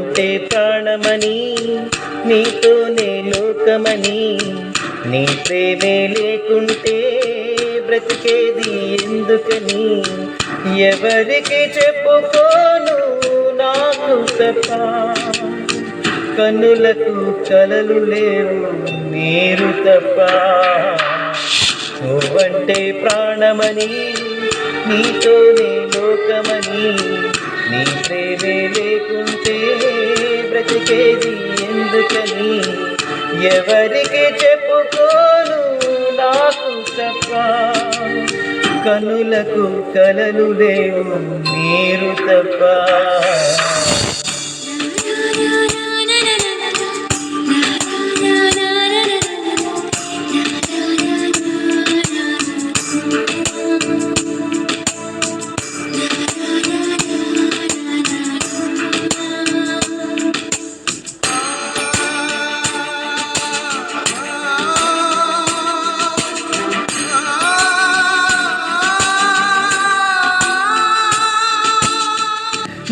నువ్వంటే ప్రాణమని నీతోనే లోకమని నీ ప్రేమే లేకుంటే బ్రతికేది ఎందుకని? ఎవరికి చెప్పుకోను నాకు తప్ప? కన్నులకు కలలు లేవు నీరు తప్ప. నువ్వంటే ప్రాణమని నీతోనే లోకమని నీ ప్రేమే లేకుంటే బ్రతికేది ఎందుకని? ఎవరికి చెప్పుకోను నాకు తప్ప. కనులకు కలలు లేవు మీరు తప్ప.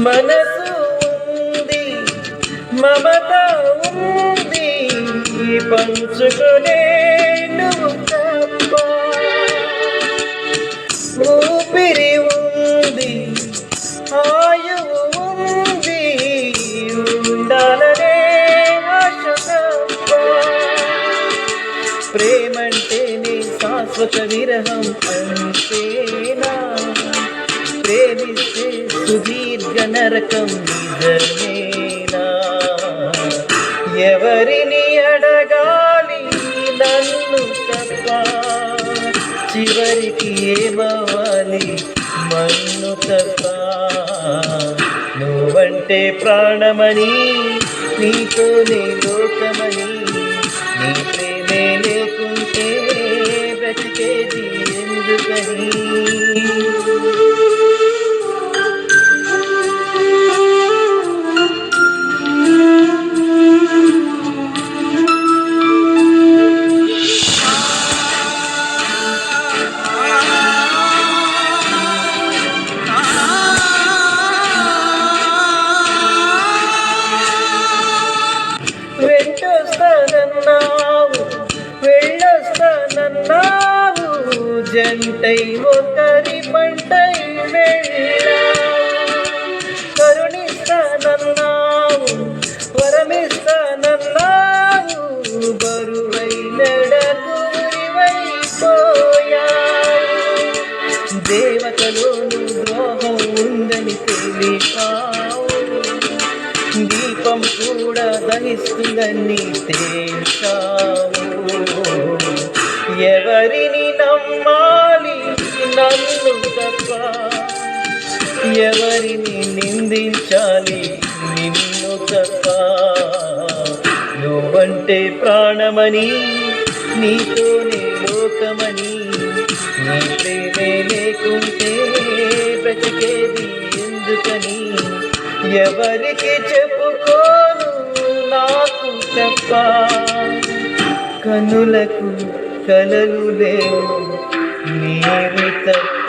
మనసు ఉంది మమత ఉంది పంచుకునే నువ్వు తప్ప ఊపిరి ఉంది ఆయువు ఉంది ఉండాలనే ఆశ ప్రేమంటేనే శాశ్వత విరహం అంతేనా ప్రేమిస్తే సుదీర్ఘ నరకం నిజమేనా? ఎవరిని అడగాలి నన్ను తప్ప? చివరికి ఏమవ్వాలి మన్ను తప్ప? నువ్వంటే ప్రాణమని నీతోనే లోకమని నీ ప్రేమే లేకుంటే బ్రతికేది ఎందుకని? జంటై ఒకరి పంటై కరుణిస్తానన్నావు వరమిస్తానన్నావు బరువై నడకూరివైపోయావు దేవతలోను ద్రోహం ఉందని తెలిపావు. దీపం కూడా దహిస్తుందని తేల్చావు. ఎవరిని నమ్మాలి? నన్ను తప్ప ఎవరిని నిందించాలి? నిన్ను తప్ప. నువ్వంటే ప్రాణమని నీతోనే లోకమని నీ ప్రేమే లేకుంటే బ్రతికేది ఎందుకని? ఎవరికి చెప్పుకోను నాకు తప్ప? కనులకు కలలు లేవు నీరు తప్ప